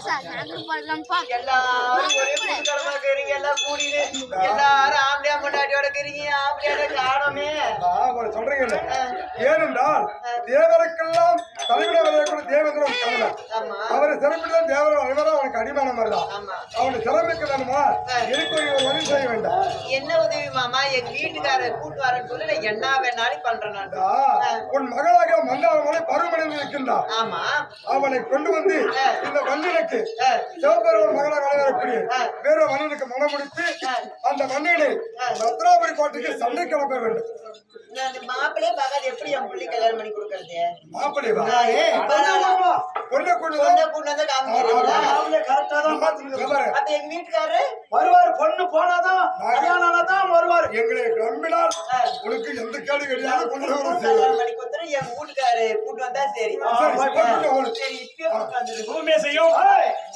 Sir? எல்லாரும் ஒரே இருக்கிறீங்க. எல்லாம் கூடிட்டு எல்லாரும் ஆம்பளையா முன்னாடியோட இருக்கிறீங்க. ஆம்பளையோட காணோமே. நான் சொல்றீங்கல்ல. ஏனென்றால் தேவருக்கெல்லாம் தலைவிட விளையக்கூடிய தேவேந்திரன் ஆமா. அவரை சிறப்பிட்டு தேவரும் அனைவரும் அவனுக்கு அடிமான மாதிரிதான் அவனை சிறப்பிக்க வேணுமா? ஒரு உதவி செய்ய வேண்டாம். என்ன உதவி மாமா? எங்க வீட்டுக்காரர் கூட்டு வரேன்னு சொல்லி என்ன வேணாலும் பண்றேன் உன் மகளாக மந்தாரமலை பருவமடைந்து இருக்கின்றான் ஆமா. அவனை கொண்டு வந்து இந்த வன்னியனுக்கு ஆ. சிவபெருமான் மகளாக அழைக்கக்கூடிய வேற மன்னனுக்கு மனம் முடித்து அந்த மன்னனை ரத்னாபுரி கோட்டைக்கு சண்டை கிளப்ப வேண்டும். மாப்பிள்ளையே பகல் எப்படி என் பிள்ளை கல்யாணம் பண்ணி கொடுக்கறது? மாப்பிள்ளை வா பொண்ணை கொண்டு. பொண்ணை கொண்டு வந்து காமிக்கிறீங்களா? கரெக்டா தான் பாரு, அப்ப எங்க வீட்டுக்காரரு வருவாரு பொண்ணு போனாதான் கல்யாணம் தான் வருவாரு. எங்களை நம்பினால் உனக்கு எந்த கிடையாது என் வீட்டுக்காரரு கூட்டு வந்தா சரி. சரி, இப்பயே செய்யும்.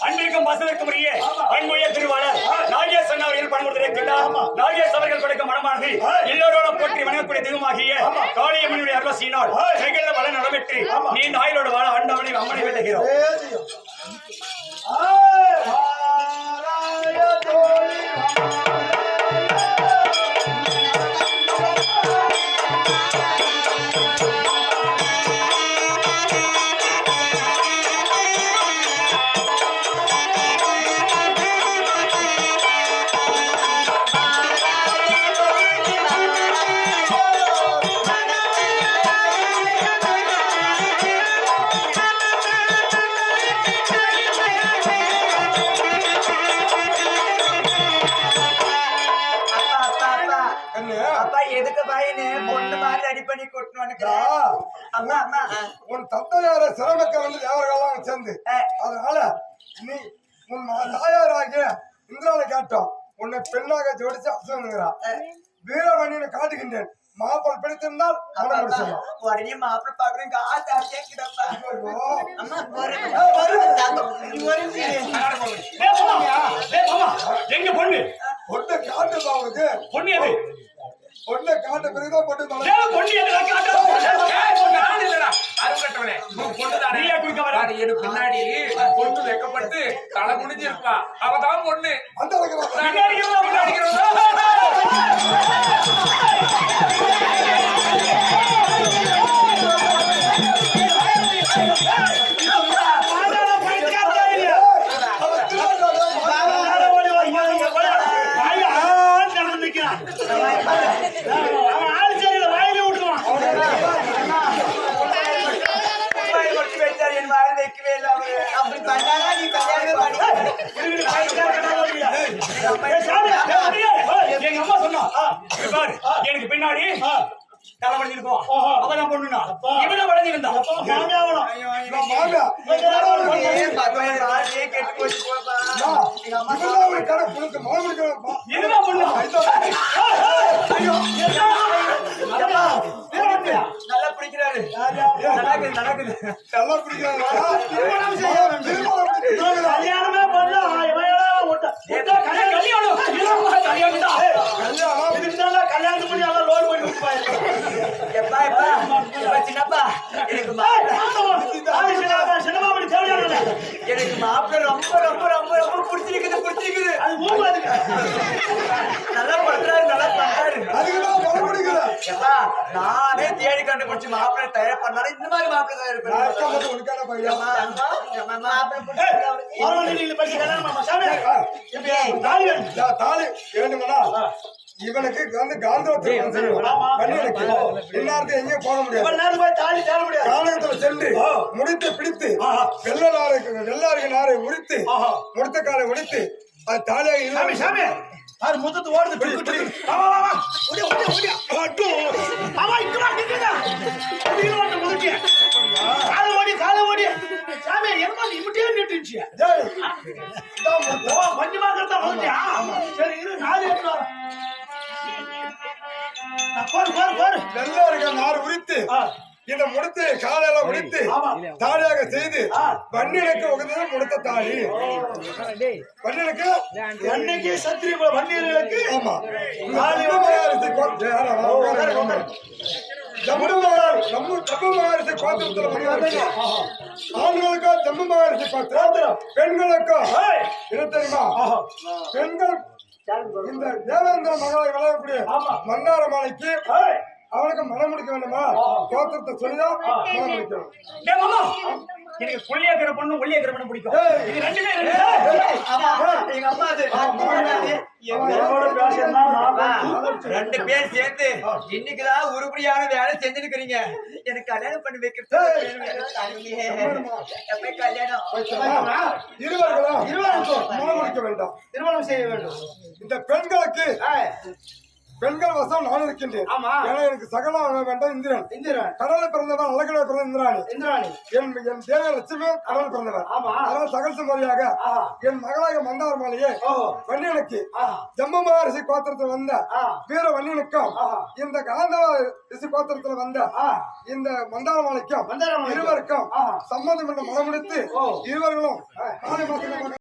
அன்பிற்கும் வசதிக்கும் உரிய அன்புய திருவாளர் நாகேசன் அவர்கள் பணிபுரிந்திருக்கின்றார் நாகேஷ் அவர்கள் கொடுக்க மனமானது எல்லோரோட போற்றி வணங்கக்கூடிய தெய்வமாகிய காளியம்மனுடைய அருளசியினால் வெகுள வள நடைபெற்று நீண்ட ஆயுளோட வாழ ஆண்டவனை அம்மனை வேண்டுகிறோம். அப்பா பொண்ணு மாதிரி ரெடி பண்ணி கொட்டணும் ஆ, அம்மா அம்மா. உன் தந்தையார சிறமக்க வந்து தேவர்களெல்லாம் சேர்ந்து. அதனால நீ உன் தாயாராகிய இந்திராவை கேட்டோம். உன்னை பெண்ணாக ஜோடிச்சு அசுங்கிறா வீரமணியை காட்டுகின்றேன். மாப்பிள் பிடித்திருந்தால் மனம் முடிச்சிடலாம் உடனே மாப்பிள்ளை பாக்குறேன் காசு மாமா, எங்க பொண்ணு? பொண்ணை காட்டுப்பா அவனுக்கு பொண்ணு பொண்ணை காட்ட பிறகுதான் பொண்ணு ஏய், பொண்ணு எது நான் காட்டுறேன். நீயே குறுக்க வர. எனக்கு பின்னாடி. பொண்ணு வெக்கப்பட்டு தலை குனிஞ்சிருப்பா. அவதான் பொண்ணு. அந்த அளவுக்கு பின்னாடி இருந்தா முன்னாடி இருந்தா. வாய் அப்படி பண்ணாதான் நீ கல்யாணமே எங்க அம்மா சொன்னா எனக்கு பின்னாடி தலை வளைஞ்சிருக்கும் அவதான் பொண்ணுனா இவதான் வளைஞ்சிருந்தா மாமியா நல்லா பிடிக்கிறாரு. நடக்குது நடக்குது. நல்லா பிடிக்கிறாங்களா? திருமணம் செய்ய- திருமணம் செய்ய- கல்யாணமே பண்ணல இவன் ஒட்ட கல்யாணம் கல்யாணம் தான் கல்யாணம் இதுக்கு தான் கல்யாணம் பண்ணி எல்லாம் லோன் பண்ணி விட்டுப்பாரு எப்பா எப்பா எப்பா சின்னப்பா எனக்கு மா- சினிமா பண்ணி தேவையான எனக்கு ரொம்ப ரொம்ப ரொம்ப ரொம்ப பிடிச்சிருக்குது பிடிச்சிருக்குது அது அதுக்கு நல்லா பண்றாரு நல்லா பண்றாரு அதுக்குதான் பணம் கொடுக்குறேன் எப்பா நானே தேடி கண்டுபிடிச்சு மாப்பிள்ளை தயார் பண்ணாலும் இந்த மாதிரி மாப்பிள்ளை தயார் நான் மட்டும் உனக்கான பையன் மாப்பிள்ளை பிடிச்சிருக்கு அவருக்கு. பரவாயில்ல நீங்க பேசி கல்யாணம் பண்ணாம சாமி? தாலி நான் தாலி வேணுமனா இவனுக்கு வந்து. வன்னியனுக்கு இன்னார்த்து எங்கேயும் போக முடியாது. இவ்வளவு நேரம் போய் தாலி தேட முடியாது. கானகத்துல சென்று முடித்து பிடித்து வெள்ள நாரை வெள்ளாருக்கு நாரை முடித்து ஆஹா. முடித்த காலை முடித்து அது தாலியாக சாமி இல்லை. சாமி அது முத்தத்து ஓடுது. முதுக்கி கால ஓடி கால ஓடி. சாமி என்னமா நீ இப்படியே நிட்டுச்சு பாரு பாரு பாரு. நார் உரித்து இதை முடித்து காலையில முடித்து. தாலியாக செய்து ஆ. வன்னியனுக்கு உகந்தது முடித்த தாலி. வன்னியனுக்கு என்னைக்கு சத்திரிய வன்னியர்களுக்கு ஆமா. தாலி. ஜம்மு நம்ம ஜம்மு மகாராஜ் கோத்திரத்துல. ஆண்களுக்கோ ஜம்மு மகாராஜ் கோத்திரம். பெண்களுக்கோ. என்ன தெரியுமா. பெண்கள் இந்த தேவேந்திர மகளை விளையாடக்கூடிய மன்னார மாலைக்கு அவனுக்கு மனம் முடிக்க வேண்டுமா? கோத்திரத்தை சொல்லிதான் மனம் முடிக்கணும். எனக்கு புள்ளியா இருக்கிற பொண்ணு ஒல்லியா இருக்கிற பொண்ணு பிடிக்கும். இது ரெண்டுமே ரெண்டு ஆமா, எங்க அம்மா அது. என்னோட ரெண்டு பேர் சேர்ந்து இன்னைக்குதான் உருப்படியான வேலை செஞ்சுருக்கிறீங்க. எனக்கு கல்யாணம் பண்ணி வைக்கிறது கல்யாணம்? இருவர்களும் திருமணம் செய்ய வேண்டும். இந்த பெண்களுக்கு பெண்கள் வசம் நான் இருக்கின்றேன். ஏன்னா எனக்கு சகலம் வேண்டாம் இந்திரன் இந்திரன் கடலை பிறந்தவன் அழகலை பிறந்த இந்திராணி இந்திராணி என் என் தேவ லட்சுமி கடல் பிறந்தவர். அதனால் சகல் முறையாக. என் மகளாக மந்தார மாலையே. வன்னியனுக்கு. ஜம்மு மகரிஷி கோத்திரத்தில் வந்த. வீர வன்னியனுக்கும். இந்த காந்தவ ரிஷி கோத்திரத்தில் வந்த. இந்த மந்தார மாலைக்கும். இருவருக்கும். சம்மதம் என்று மனமுடித்து. இருவர்களும்